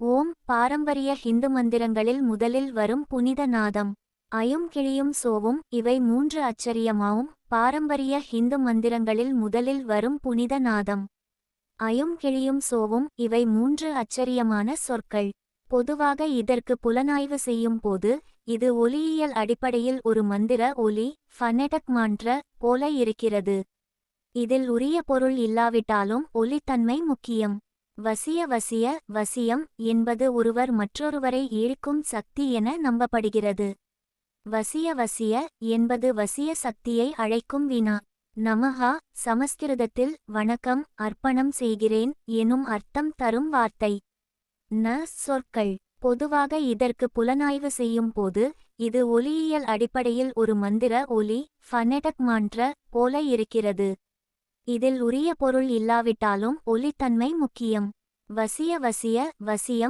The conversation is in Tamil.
ஓம் பாரம்பரிய ஹிந்து மந்திரங்களில் முதலில் வரும் புனித நாதம் அயும் கிழியும் சோவும் இவை மூன்று அச்சரியமாவும் பாரம்பரிய ஹிந்து மந்திரங்களில் முதலில் வரும் புனித நாதம். அயும் கிழியும் சோவும் இவை மூன்று அச்சரியமான சொற்கள். பொதுவாக இதற்கு புலனாய்வு செய்யும் போது இது ஒலியியல் அடிப்படையில் ஒரு மந்திர ஒலி ஃபனெடக் மான்ற போல இருக்கிறது. இதில் உரிய பொருள் இல்லாவிட்டாலும் ஒலித்தன்மை முக்கியம். வசிய வசிய வசியம் என்பது ஒருவர் மற்றொருவரை ஈழ்க்கும் சக்தி என நம்பப்படுகிறது. வசிய வசிய என்பது வசிய சக்தியை அழைக்கும் வினா. நமஹா சமஸ்கிருதத்தில் வணக்கம் அர்ப்பணம் செய்கிறேன் எனும் அர்த்தம் தரும் வார்த்தை. ந சொற்கள். பொதுவாக இதற்கு புலனாய்வு செய்யும் போது இது ஒலியியல் அடிப்படையில் ஒரு மந்திர ஒலி ஃபனெடக் மான்ற போல இருக்கிறது. இதில் உரிய பொருள் இல்லாவிட்டாலும் ஒலித்தன்மை முக்கியம். வசிய வசிய வசியம்